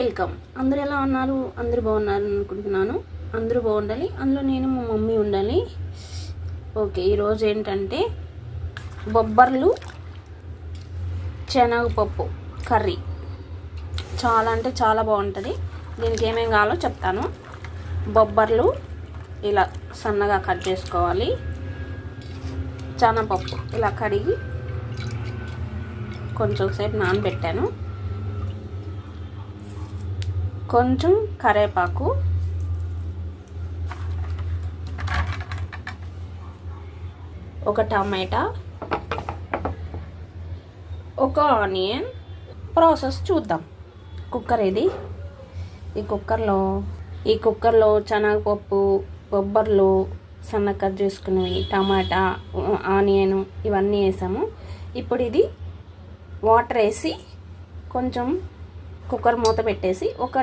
Welcome. అందరు ఎలా ఉన్నారు? అందరూ బాగున్నారు అనుకుంటున్నాను. అందరూ బాగుండాలి. అందులో నేను మా మమ్మీ ఉండాలి. ఓకే ఈరోజు ఏంటంటే బొబ్బర్లు శనగపప్పు కర్రీ. చాలా అంటే చాలా బాగుంటుంది. దీనికి ఏమేమి కావాలో చెప్తాను. బొబ్బర్లు ఇలా సన్నగా కట్ చేసుకోవాలి. శనగపప్పు ఇలా కడిగి కొంచెం సేపు నానబెట్టాను. కొంచెం కరేపాకు. ఒక టమాటా. ఒక ఆనియన్. ప్రాసెస్ చూద్దాం. కుక్కర్ ఇది ఈ కుక్కర్లో ఈ కుక్కర్లో శనగపప్పు బొబ్బర్లు సన్న కట్ చేసుకునేవి టమాటా ఆనియన్ ఇవన్నీ వేసాము. ఇప్పుడు ఇది వాటర్ వేసి కొంచెం కుక్కర్ మూత పెట్టేసి ఒక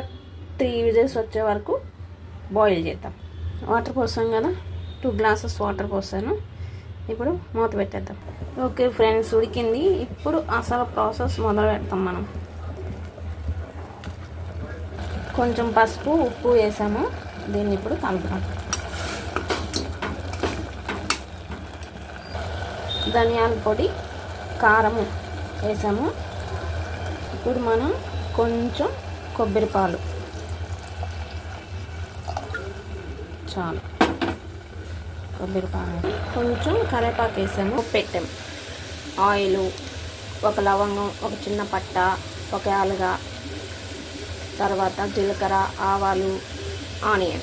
త్రీ విజిల్స్ వచ్చే వరకు బాయిల్ చేద్దాం. వాటర్ పోసాం కదా? టూ గ్లాసెస్ వాటర్ పోసాను ఇప్పుడు మూత పెట్టేద్దాం. ఓకే ఫ్రెండ్స్ ఉడికింది. ఇప్పుడు అసలు ప్రాసెస్ మొదలు పెడతాం మనం. కొంచెం పసుపు ఉప్పు వేసాము. దీన్ని ఇప్పుడు కలుపుదాం. ధనియాల పొడి కారము వేసాము. ఇప్పుడు మనం కొంచెం కొబ్బరి పాలు. చాలు. కొబ్బరి పాలు. కొంచెం కరేపాకు వేసాము. పెట్టాము. ఆయిల్ ఒక లవంగం ఒక చిన్న పట్ట ఒక యాలుగా తర్వాత జీలకర్ర ఆవాలు ఆనియన్.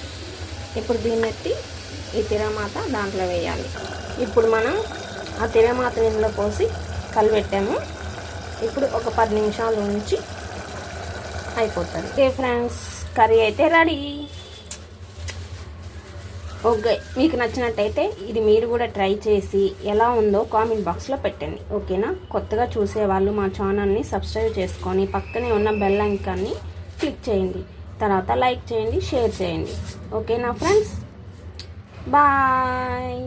ఇప్పుడు దీన్ని ఎత్తి ఈ తిరమాత దాంట్లో వేయాలి. ఇప్పుడు మనం ఆ తిరమాత నీళ్ళలో పోసి కలిపెట్టాము ఇప్పుడు ఒక పది నిమిషాలు ఉంచి అయిపోతుంది. ఓకే ఫ్రెండ్స్ కర్రీ అయితే రెడీ. ఓకే మీకు నచ్చినట్టయితే ఇది మీరు కూడా ట్రై చేసి ఎలా ఉందో కామెంట్ బాక్స్లో పెట్టండి. ఓకేనా? కొత్తగా చూసేవాళ్ళు మా ఛానల్ని సబ్స్క్రైబ్ చేసుకొని పక్కనే ఉన్న బెల్ ఐకాన్ని క్లిక్ చేయండి. తర్వాత లైక్ చేయండి షేర్ చేయండి. ఓకేనా ఫ్రెండ్స్? బాయ్.